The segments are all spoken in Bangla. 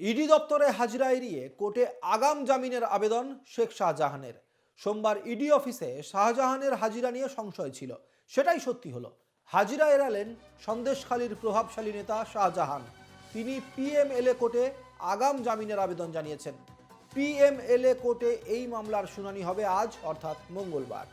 ইডি দপ্তরে হাজিরা এড়িয়ে কোর্টে আগাম জামিনের আবেদন শেখ শাহজাহানের। সোমবার ইডি অফিসে শাহজাহানের হাজিরা নিয়ে সংশয় ছিল। সেটাই সত্যি হলো। হাজিরা এড়ালেন সন্দেশখালীর প্রভাবশালী নেতা শাহজাহান। তিনি পিএমএলএ কোর্টে আগাম জামিনের আবেদন জানিয়েছেন। পিএমএলএ কোর্টে এই মামলার শুনানি হবে আজ, অর্থাৎ মঙ্গলবার।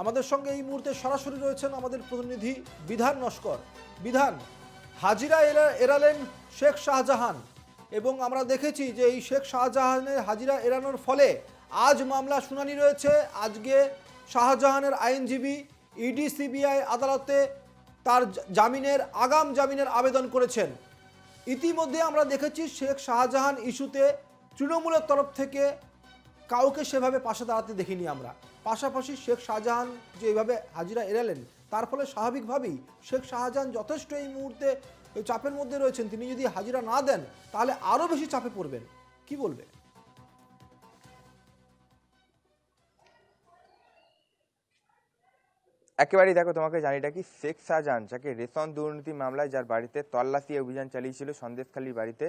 আমাদের সঙ্গে এই মুহূর্তে সরাসরি রয়েছেন আমাদের প্রতিনিধি বিধান নস্কর। বিধান, হাজিরা এরা এড়ালেন শেখ শাহজাহান এবং আমরা দেখেছি যে এই শেখ শাহজাহানের হাজিরা এড়ানোর ফলে আজ মামলা শুনানি রয়েছে। আজকে শাহজাহানের আইনজীবী ইডি, সিবিআই আদালতে তার জামিনের, আগাম জামিনের আবেদন করেছেন। ইতিমধ্যে আমরা দেখেছি শেখ শাহজাহান ইস্যুতে তৃণমূলের তরফ থেকে কাউকে সেভাবে পাশে দাঁড়াতে দেখিনি আমরা। পাশাপাশি শেখ শাহজাহান যে এইভাবে হাজিরা এড়ালেন, তার ফলে স্বাভাবিকভাবেই শেখ শাহজাহান যথেষ্ট এই মুহূর্তে চাপের মধ্যে রয়েছেন। তিনি যদি হাজিরা না দেন, তাহলে আরও বেশি চাপে পড়বেন। কি বলবে একেবারেই দেখো তোমাকে জানি কি শেখ শাহজাহান, যাকে রেশন দুর্নীতি মামলায় যার বাড়িতে তল্লাশি অভিযান চালিয়েছিল সন্দেশখালীর বাড়িতে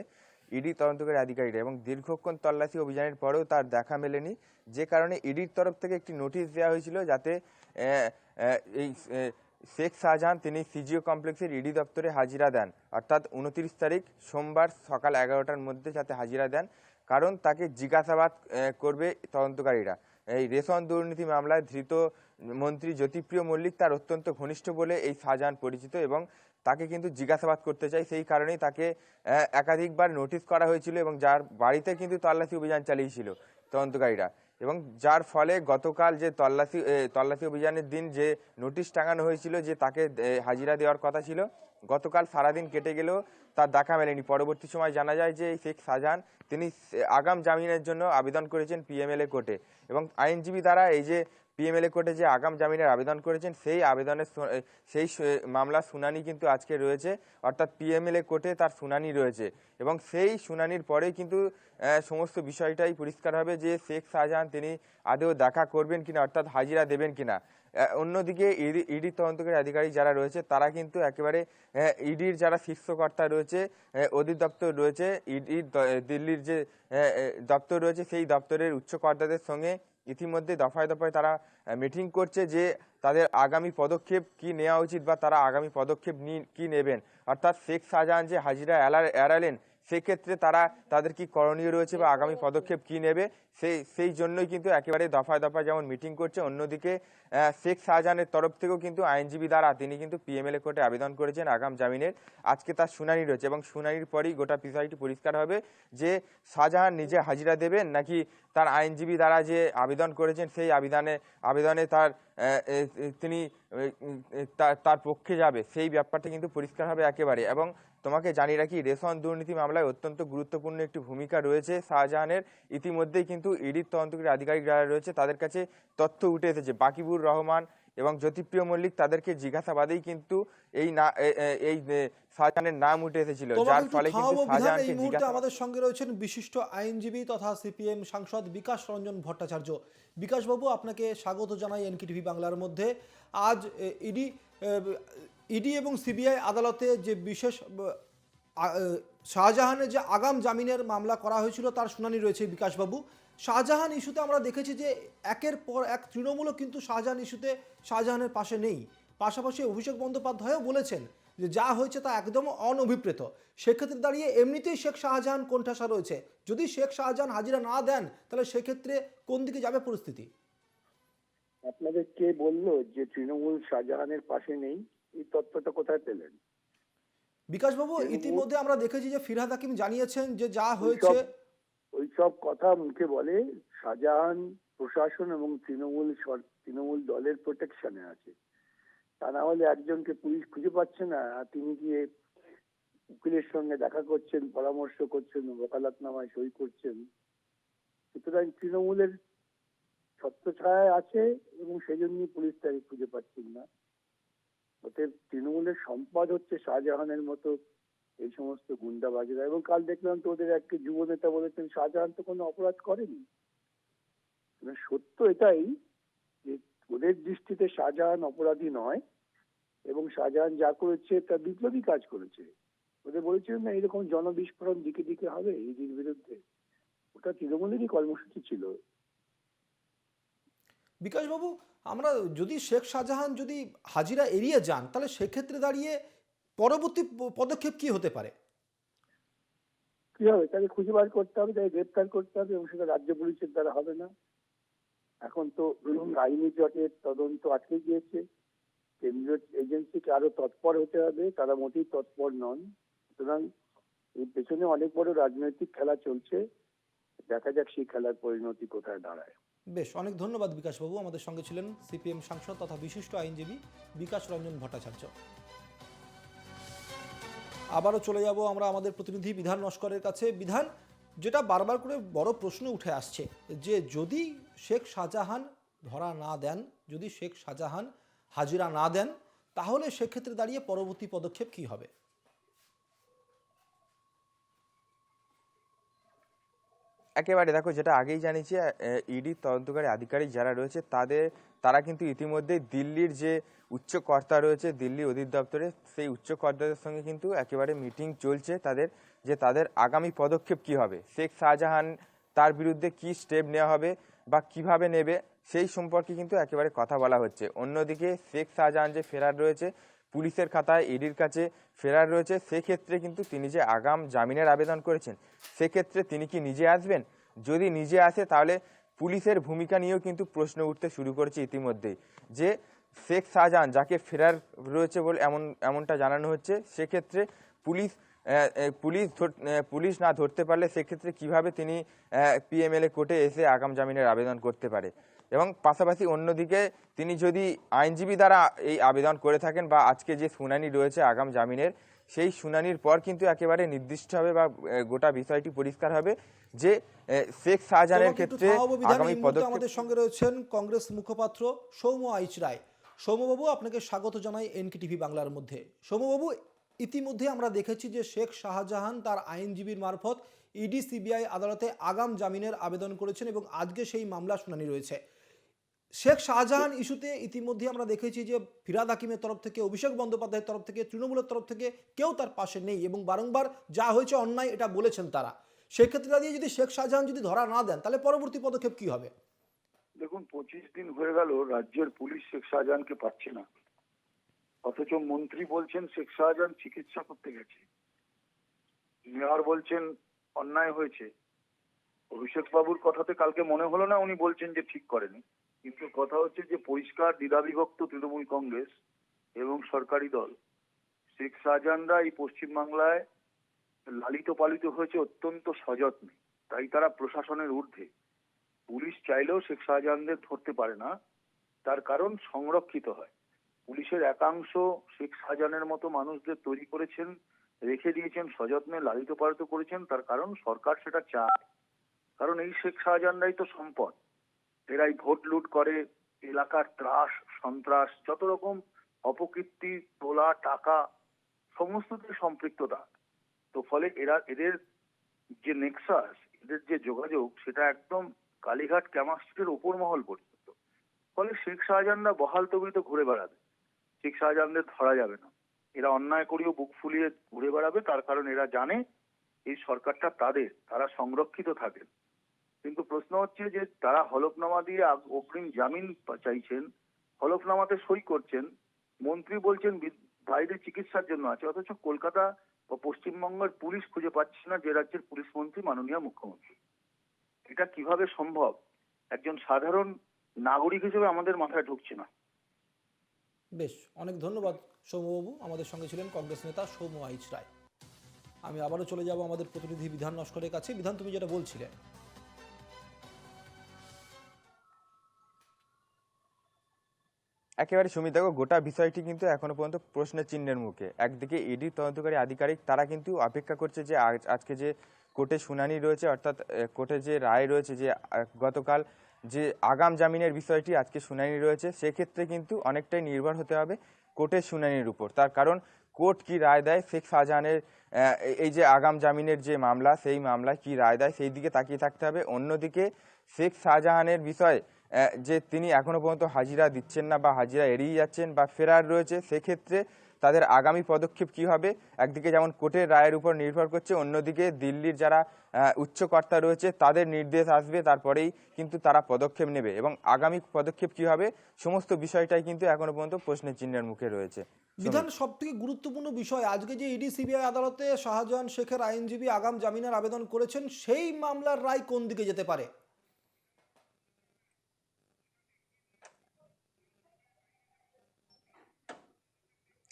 ইডি তদন্তকারী আধিকারিকরা এবং দীর্ঘক্ষণ তল্লাশি অভিযানের পরেও তার দেখা মেলেনি। যে কারণে ইডির তরফ থেকে একটি নোটিশ দেওয়া হয়েছিল যাতে এই শেখ শাহজাহান তিনি সিজিও কমপ্লেক্সের ইডি দপ্তরে হাজিরা দেন। অর্থাৎ উনত্রিশ তারিখ সোমবার সকাল এগারোটার মধ্যে যাতে হাজিরা দেন, কারণ তাকে জিজ্ঞাসাবাদ করবে তদন্তকারীরা। এই রেশন দুর্নীতি মামলায় ধৃত মন্ত্রী জ্যোতিপ্রিয় মল্লিক তার অত্যন্ত ঘনিষ্ঠ বলে এই শাহজাহান পরিচিত এবং তাকে কিন্তু জিজ্ঞাসাবাদ করতে চাই। সেই কারণেই তাকে একাধিকবার নোটিশ করা হয়েছিল এবং যার বাড়িতে কিন্তু তল্লাশি অভিযান চালিয়েছিল তদন্তকারীরা। এবং যার ফলে গতকাল যে তল্লাশি তল্লাশি অভিযানের দিন যে নোটিশ টাঙানো হয়েছিল যে তাকে হাজিরা দেওয়ার কথা ছিল, গতকাল সারাদিন কেটে গেলেও তার দেখা মেলেনি। পরবর্তী সময় জানা যায় যে শেখ শাহজাহান তিনি আগাম জামিনের জন্য আবেদন করেছেন পিএমএলএ কোর্টে এবং আইনজীবী দ্বারা এই যে পিএমএলএ কোর্টে যে আগাম জামিনের আবেদন করেছেন, সেই আবেদনের সেই মামলার শুনানি কিন্তু আজকে রয়েছে। অর্থাৎ পিএমএলএ কোর্টে তার শুনানি রয়েছে এবং সেই শুনানির পরেই কিন্তু সমস্ত বিষয়টাই পরিষ্কার হবে যে শেখ শাহজাহান তিনি আদৌ দেখা করবেন কিনা, অর্থাৎ হাজিরা দেবেন কিনা। অন্যদিকে ইডি ইডি তদন্তকারী আধিকারিক যারা রয়েছে, তারা কিন্তু একেবারে ইডির যারা শীর্ষকর্তা রয়েছে অধিদপ্তর রয়েছে ইডির দিল্লির যে দপ্তর রয়েছে, সেই দপ্তরের উচ্চকর্তাদের সঙ্গে ইতিমধ্যে দফায় দফায় তারা মিটিং করছে যে তাদের আগামী পদক্ষেপ কি নেওয়া উচিত বা তারা আগামী পদক্ষেপ কি নেবেন। অর্থাৎ শেখ শাহজাহান যে হাজিরা এড়ালেন সেক্ষেত্রে তারা তাদের কি করণীয় রয়েছে বা আগামী পদক্ষেপ কি নেবে সেই সেই জন্যই কিন্তু একেবারে দফায় দফায় যেমন মিটিং করছে, অন্যদিকে শেখ শাহজাহানের তরফ থেকেও কিন্তু আইনজীবী দ্বারা তিনি কিন্তু পিএমএলএ কোর্টে আবেদন করেছেন আগাম জামিনের। আজকে তার শুনানি রয়েছে এবং শুনানির পরই গোটা বিষয়টি পরিষ্কার হবে যে শাহজাহান নিজে হাজিরা দেবেন নাকি তার আইনজীবী দ্বারা যে আবেদন করেছেন সেই আবেদনে আবেদনে তার তিনি তার পক্ষে যাবে। সেই ব্যাপারটা কিন্তু পরিষ্কার হবে একেবারে। এবং তোমাকে জানিয়ে রাখি, রেশন দুর্নীতি মামলায় অত্যন্ত গুরুত্বপূর্ণ একটি ভূমিকা রয়েছে শাহজাহানের। ইতিমধ্যেই কিন্তু ইডির তদন্তকারী আধিকারিক যারা রয়েছে তাদের কাছে তথ্য উঠে এসেছে। বাকিবুর রহমান এবং জ্যোতিপ্রিয় মল্লিক তাদেরকে জিজ্ঞাসাবাদেই কিন্তু এই না এই শাহজাহানের নাম উঠে এসেছিল যার ফলে কিন্তু শাহজাহানকে জিজ্ঞাসা আমাদের সঙ্গে রয়েছেন বিশিষ্ট আইনজীবী তথা সিপিএম সাংসদ বিকাশ রঞ্জন ভট্টাচার্য। বিকাশবাবু আপনাকে স্বাগত জানাই এনকি টিভি বাংলার মধ্যে। আজ ইডি ইডি এবং সিবিআই আদালতে যে বিশেষ শাহজাহানের যে আগাম জামিনের মামলা করা হয়েছিল তার শুনানি রয়েছে বিকাশবাবু। শাহজাহান ইস্যুতে আমরা দেখেছি যে একের পর এক তৃণমূলও কিন্তু শাহজাহান ইস্যুতে শাহজাহানের পাশে নেই। পাশাপাশি অভিষেক বন্দ্যোপাধ্যায়ও বলেছেন যে যা হয়েছে তা একদম অনভিপ্রেত। সেক্ষেত্রে দাঁড়িয়ে এমনিতেই শেখ শাহজাহান কোণঠাসা রয়েছে। যদি শেখ শাহজাহান হাজিরা না দেন তাহলে সেক্ষেত্রে কোন দিকে যাবে পরিস্থিতি? আপনাদের কে বলল যে তৃণমূল শাহজাহানের পাশে নেই? এই তথ্যটা কোথায় পেলেন? বিকাশবাবু ইতিমধ্যে আমরা দেখেছি যে ফিরহাদ হাকিম জানিয়েছেন যে যা হয়েছে ওইসব কথা মুখে বলে শাহজাহান প্রশাসন এবং তৃণমূল তৃণমূল দলের প্রোটেকশনে আছে। তা না হলে একজনকে পুলিশ খুঁজে পাচ্ছে না তিনি গিয়ে উকিলের সঙ্গে দেখা করছেন, পরামর্শ করছেন, ওকালাতনামায় সই করছেন। সুতরাং তৃণমূলের ছত্রছায়ায় আছে এবং সেই জন্যই পুলিশ তাকে খুঁজে পাচ্ছেন না। অতএব তৃণমূলের সম্পদ হচ্ছে শাহজাহানের মতো এই সমস্ত গুন্ডাবাজেরা। এবং কাল দেখলাম তো ওদের এক যুব নেতা বলেছেন, শাহজাহান তো কোনো অপরাধ করেনি। মানে সত্য এটাই যে ওদের দৃষ্টিতে শাহজাহান অপরাধী নয়, এবং শাহজাহান যা করেছে তা বিপ্লবী কাজ করেছে। ওদের বলেছিলেন, না, এরকম জনবিস্ফোরণ দিকে দিকে হবে ইডির বিরুদ্ধে। ওটা তৃণমূলেরই কর্মসূচি ছিল। বিকাশবাবু, আমরা যদি শেখ শাহজাহান যদি হাজিরা এড়িয়ে যান, তাহলে সেক্ষেত্রে দাঁড়িয়ে পরবর্তী পদক্ষেপ কি হতে পারে? কি হবে? তাকে খুঁজে বার করতে হবে তাকে গ্রেপ্তার করতে হবে এবং সেটা রাজ্য পুলিশের দ্বারা হবে না। এখন তো আইনি জটের তদন্ত আটকে গিয়েছে। কেন্দ্রীয় এজেন্সিকে আরও তৎপর হতে হবে তারা মোটেই তৎপর নন। সুতরাং এর পেছনে অনেক বড় রাজনৈতিক খেলা চলছে। দেখা যাক সেই খেলার পরিণতি কোথায় দাঁড়ায়। বেশ অনেক ধন্যবাদ বিকাশবাবু। আমাদের সঙ্গে ছিলেন সিপিএম সাংসদ তথা বিশিষ্ট আইনজীবী বিকাশ রঞ্জন ভট্টাচার্য। আবারও চলে যাব আমরা আমাদের প্রতিনিধি বিধান নস্করের কাছে। বিধান, যেটা বারবার করে বড় প্রশ্ন উঠে আসছে যে যদি শেখ শাহজাহান ধরা না দেন, যদি শেখ শাহজাহান হাজিরা না দেন, তাহলে সেক্ষেত্রে দাঁড়িয়ে পরবর্তী পদক্ষেপ কি হবে? একেবারে দেখো, যেটা আগেই জানিয়েছি ইডি তদন্তকারী আধিকারিক যারা রয়েছে, তাদের, তারা কিন্তু ইতিমধ্যে দিল্লির যে উচ্চ কর্তা রয়েছে দিল্লি অধিদপ্তরে। সেই উচ্চ কর্তাদের সঙ্গে কিন্তু একেবারে মিটিং চলছে তাদের, যে তাদের আগামী পদক্ষেপ কি হবে? শেখ শাহজাহান তার বিরুদ্ধে কি স্টেপ নেওয়া হবে বা কীভাবে নেবে, সেই সম্পর্কে কিন্তু একেবারে কথা বলা হচ্ছে। অন্যদিকে শেখ শাহজাহান যে ফেরার রয়েছে, পুলিশের খাতায় ইডির কাছে ফেরার রয়েছে, সেক্ষেত্রে কিন্তু তিনি যে আগাম জামিনের আবেদন করেছেন, সেক্ষেত্রে তিনি কি নিজে আসবেন? যদি নিজে আসে, তাহলে পুলিশের ভূমিকা নিয়েও কিন্তু প্রশ্ন উঠতে শুরু করেছে ইতিমধ্যেই। যে শেখ শাহজাহান যাকে ফেরার রয়েছে বলে এমন এমনটা জানানো হচ্ছে সেক্ষেত্রে পুলিশ পুলিশ পুলিশ না ধরতে পারলে সেক্ষেত্রে কীভাবে তিনি পিএমএলএ কোর্টে এসে আগাম জামিনের আবেদন করতে পারে? এবং পাশাপাশি অন্যদিকে তিনি যদি আইনজীবী দ্বারা এই আবেদন করে থাকেন বা আজকে যে শুনানি রয়েছে আগাম জামিনের সেই শুনানির পর কিন্তু একেবারে নির্দিষ্ট হবে বা গোটা বিষয়টি পরিষ্কার হবে যে শেখ শাহজাহানের ক্ষেত্রে আগামী পদক্ষেপ আমাদের সঙ্গে রয়েছেন কংগ্রেস মুখপাত্র সৌম্য আইচ রায়। সৌম্যবাবু আপনাকে স্বাগত জানাই এনকে টিভি বাংলার মধ্যে। সৌম্যবাবু, ইতিমধ্যে আমরা দেখেছি যে শেখ শাহজাহান তার আইনজীবীর মারফত ইডি, সিবিআই আদালতে আগাম জামিনের আবেদন করেছেন এবং আজকে সেই মামলা শুনানি রয়েছে। শেখ শাহজাহান ইস্যুতে ইতিমধ্যে আমরা দেখেছি যে ফিরাদ হাকিমের তরফ থেকে, অভিষেক বন্দ্যোপাধ্যায়ের তরফ থেকে, তৃণমূলের তরফ থেকে কেউ তার পাশে নেই এবং বারংবার যা হয়েছে অন্যায় এটা বলেছেন তারা। সেক্ষেত্রে দাঁড়িয়ে যদি শেখ শাহজাহান যদি ধরা না দেন, তাহলে পরবর্তী পদক্ষেপ কি হবে? দেখুন, পঁচিশ দিন হয়ে গেল, রাজ্যের পুলিশ শেখ শাহজাহানকে পাচ্ছে না। অথচ মন্ত্রী বলছেন শেখ শাহজাহান চিকিৎসা করতে গেছে। মেয়র বলছেন অন্যায় হয়েছে। অভিষেক বাবুর কথাতে কালকে মনে হলো না উনি বলছেন যে ঠিক করেনি। কিন্তু কথা হচ্ছে যে পরিষ্কার দ্বিধাবিভক্ত তৃণমূল কংগ্রেস এবং সরকারি দল, শেখ শাহজাহানরা এই পশ্চিমবাংলায় লালিত পালিত হয়েছে অত্যন্ত সযত্নে। তাই তারা প্রশাসনের ঊর্ধ্বে। পুলিশ চাইলেও শেখ শাহজাহানদের ধরতে পারে না। তার কারণ সংরক্ষিত হয়। পুলিশের একাংশ শেখ শাহজাহানের মতো মানুষদের তৈরি করেছেন, রেখে দিয়েছেন, সযত্নে লালিত পালিত করেছেন। তার কারণ সরকার সেটা চায়। কারণ এই শেখ শাহজাহানরাই তো সম্পদ। এরাই ভোট লুট করে, এলাকার ত্রাস, সন্ত্রাস, যত রকম অপকীর্তি, তোলা, টাকা সমস্ততে সম্পৃক্ততা। তো ফলে এরা, এদের যে নেক্সাস এদের যে যোগাযোগ, সেটা একদম কালীঘাট ক্যামাস্ট্রিটের ওপর মহল পর্যন্ত। ফলে শেখ শাহজাহানরা বহাল তবিত ঘুরে বেড়াবে। শেখ শাহজাহানদের ধরা যাবে না। এরা অন্যায় করেও বুক ফুলিয়ে ঘুরে বেড়াবে, তার কারণ এরা জানে এই সরকারটা তাদের, তারা সংরক্ষিত থাকেন। কিন্তু প্রশ্ন হচ্ছে যে, তারা হলফনামা দিয়ে অগ্রিম জামিন চাইছেন, হলফনামাতে সই করছেন, মন্ত্রী বলছেন বাইরে চিকিৎসার জন্য আছে, অথচ কলকাতা বা পশ্চিমবঙ্গের পুলিশ খুঁজে পাচ্ছে না যে রাজ্যের পুলিশ মন্ত্রী মাননীয় মুখ্যমন্ত্রী। এটা কীভাবে সম্ভব? একজন সাধারণ নাগরিক হিসেবে আমাদের মাথায় ঢুকছে না। বেশ অনেক ধন্যবাদ সৌম্যবাবু। আমাদের সঙ্গে ছিলেন কংগ্রেস নেতা সৌম্য আইচ রায়। আমি আবারও চলে যাব আমাদের প্রতিনিধি বিধান নস্করের কাছে। বিধান তুমি যেটা বলছিলে। একেবারে সুমিত দেখো গোটা বিষয়টি কিন্তু এখনও পর্যন্ত প্রশ্নের চিহ্নের মুখে। একদিকে ইডি তদন্তকারী আধিকারিক তারা কিন্তু অপেক্ষা করছে যে আজ- আজকে যে কোর্টে শুনানি রয়েছে, অর্থাৎ কোর্টে যে রায় রয়েছে যে গতকাল যে আগাম জামিনের বিষয়টি আজকে শুনানি রয়েছে, সেক্ষেত্রে কিন্তু অনেকটাই নির্ভর হতে হবে কোর্টের শুনানির উপর। তার কারণ, কোর্ট কি রায় দেয়? শেখ শাহজাহানের এই যে আগাম জামিনের যে মামলা, সেই মামলায় কি রায় দেয়? সেই দিকে তাকিয়ে থাকতে হবে। অন্যদিকে, শেখ শাহজাহানের বিষয়ে যে তিনি এখনও পর্যন্ত হাজিরা দিচ্ছেন না বা হাজিরা এড়িয়ে যাচ্ছেন বা ফেরার রয়েছে, সেক্ষেত্রে তাদের আগামী পদক্ষেপ কি হবে? একদিকে যেমন কোর্টের রায়ের উপর নির্ভর করছে, অন্যদিকে দিল্লির যারা উচ্চকর্তা রয়েছে, তাদের নির্দেশ আসবে, তারপরেই কিন্তু তারা পদক্ষেপ নেবে। এবং আগামী পদক্ষেপ কি হবে? সমস্ত বিষয়টাই কিন্তু এখনও পর্যন্ত প্রশ্নের চিহ্নের মুখে রয়েছে। বিধান সব থেকে গুরুত্বপূর্ণ বিষয়, আজকে যে ইডি, সিবিআই আদালতে শাহজাহান শেখের আইনজীবী আগাম জামিনের আবেদন করেছেন, সেই মামলার রায় কোন দিকে যেতে পারে?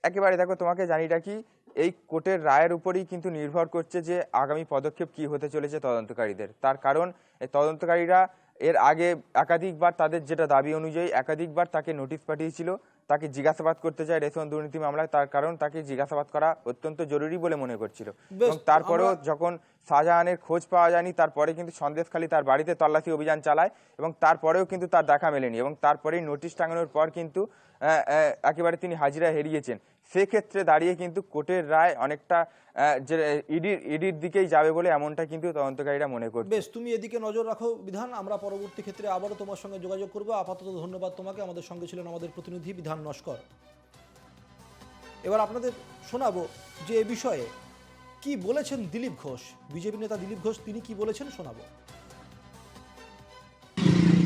একেবারে দেখো তোমাকে জানি রাখি এই কোর্টের রায়ের উপরেই কিন্তু নির্ভর করছে যে আগামী পদক্ষেপ কি হতে চলেছে তদন্তকারীদের। তার কারণ তদন্তকারীরা এর আগে একাধিকবার তাদের যেটা দাবি অনুযায়ী একাধিকবার তাকে নোটিশ পাঠিয়েছিল তাকে জিজ্ঞাসাবাদ করতে চায় রেশন দুর্নীতি মামলায় তার কারণ তাকে জিজ্ঞাসাবাদ করা অত্যন্ত জরুরি বলে মনে করছিল। এবং তারপরেও যখন শাহজাহানের খোঁজ পাওয়া যায়নি তারপরে কিন্তু সন্দেশখালী তার বাড়িতে তল্লাশি অভিযান চালায় এবং তারপরেও কিন্তু তার দেখা মেলেনি এবং তারপরেই নোটিশ টাঙানোর পর কিন্তু একেবারে তিনি হাজিরা হারিয়েছেন। সেক্ষেত্রে দাঁড়িয়ে কিন্তু কোর্টের রায় অনেকটা যে ইডির ইডির দিকেই যাবে বলে এমনটা কিন্তু তদন্তকারীরা মনে করছে। বেশ তুমি এদিকে নজর রাখো বিধান আমরা পরবর্তী ক্ষেত্রে আবারও তোমার সঙ্গে যোগাযোগ করব। আপাতত ধন্যবাদ তোমাকে আমাদের সঙ্গে ছিলেন আমাদের প্রতিনিধি বিধান নস্কর। এবার আপনাদের শোনাবো যে এ বিষয়ে কি বলেছেন দিলীপ ঘোষ বিজেপি নেতা দিলীপ ঘোষ তিনি কি বলেছেন শোনাবো।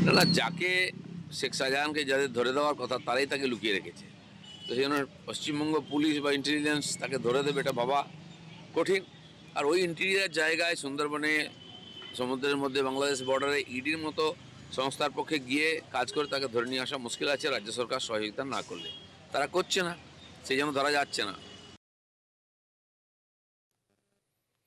না না যাকে শেখ শাহজাহানকে যাদের ধরে দেওয়ার কথা তারাই তাকে লুকিয়ে রেখেছে। তো সেই জন্য পশ্চিমবঙ্গ পুলিশ বা ইন্টেলিজেন্স তাকে ধরে দেবে, এটা ভাবা কঠিন। আর ওই ইন্টেরিয়ার জায়গায় সুন্দরবনে, সমুদ্রের মধ্যে, বাংলাদেশ বর্ডারে ইডির মতো সংস্থার পক্ষে গিয়ে কাজ করে তাকে ধরে নিয়ে আসা মুশকিল আছে, রাজ্য সরকার সহযোগিতা না করলে। তারা করছে না, সেই জন্য ধরা যাচ্ছে না।